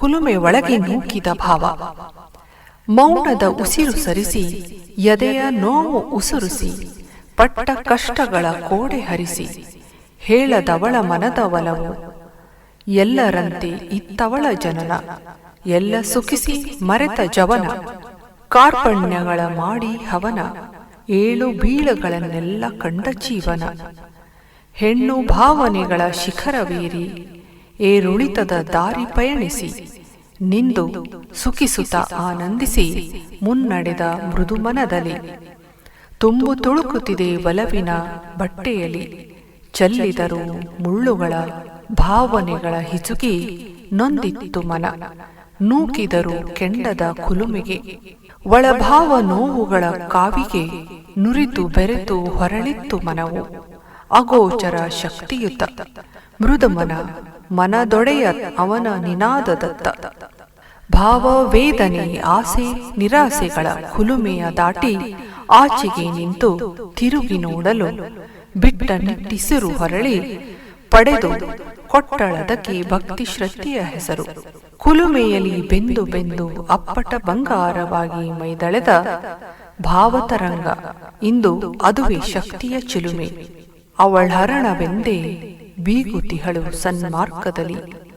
ಕುಲುಮೆ ಒಳಗೆ ನೂಕಿದ ಭಾವ. ಮೌನದ ಉಸಿರು ಸರಿಸಿ, ಎದೆಯ ನೋವು ಉಸುರಿಸಿ, ಪಟ್ಟ ಕಷ್ಟಗಳ ಕೋಡೆ ಹರಿಸಿ, ಹೇಳದವಳ ಮನದ ಒಲವು. ಎಲ್ಲರಂತೆ ಇತ್ತವಳ ಜನನ, ಎಲ್ಲ ಸುಖಿಸಿ ಮರೆತ ಜವನ. ಕಾರ್ಪಣ್ಯಗಳ ಮಾಡಿ ಹವನ, ಏಳು ಬೀಳಗಳನ್ನೆಲ್ಲ ಕಂಡ ಜೀವನ. ಹೆಣ್ಣು ಭಾವನೆಗಳ ಶಿಖರವೇರಿ ಏರುಳಿತದ ದಾರಿ ಪಯಣಿಸಿ. ನಿಂದು ಸುಖಿಸುತ್ತ ಆನಂದಿಸಿ. ಮುನ್ನಡೆದ ಮೃದುಮನದಲ್ಲಿ ತುಂಬು ತುಳುಕುತ್ತಿದೆ ಒಲವಿನ ಬಟ್ಟೆಯಲ್ಲಿ. ಚಲ್ಲಿದರು ಮುಳ್ಳುಗಳ ಭಾವನೆಗಳ ಹಿಚುಕಿ ನೊಂದಿತ್ತು ಮನ. ನೂಕಿದರು ಕೆಂಡದ ಕುಲುಮಿಗೆ. ಒಳಭಾವ ನೋವುಗಳ ಕಾವಿಗೆ ನುರಿತು ಬೆರೆತು ಹೊರಳಿತ್ತು ಮನವು. ಅಗೋಚರ ಶಕ್ತಿಯುತ ಮೃದುಮನ ಮನದೊಡೆಯ ಅವನ ನಿನಾದದತ್ತ. ಭಾವ ವೇದನೆ ಆಸೆ, ನಿರಾಸೆಗಳ ಕುಲುಮೆಯ ದಾಟಿ ಆಚೆಗೆ ನಿಂತು ತಿರುಗಿ ನೋಡಲು ಬಿಟ್ಟ ನಿಟ್ಟಿಸಿರು ಹೊರಳಿ ಪಡೆದು ಕೊಟ್ಟಳದಕ್ಕೆ ಭಕ್ತಿ ಶ್ರದ್ಧೆಯ ಹೆಸರು. ಕುಲುಮೆಯಲ್ಲಿ ಬೆಂದು ಬೆಂದು ಅಪ್ಪಟ ಬಂಗಾರವಾಗಿ ಮೈದಳೆದ ಭಾವತರಂಗ ಇಂದು ಅದುವೇ ಶಕ್ತಿಯ ಚಿಲುಮೆ. ಅವಳಹರಣವೆಂದೇ ಬೀಗುತಿಹಳು ಸನ್ಮಾರ್ಗದಲ್ಲಿ.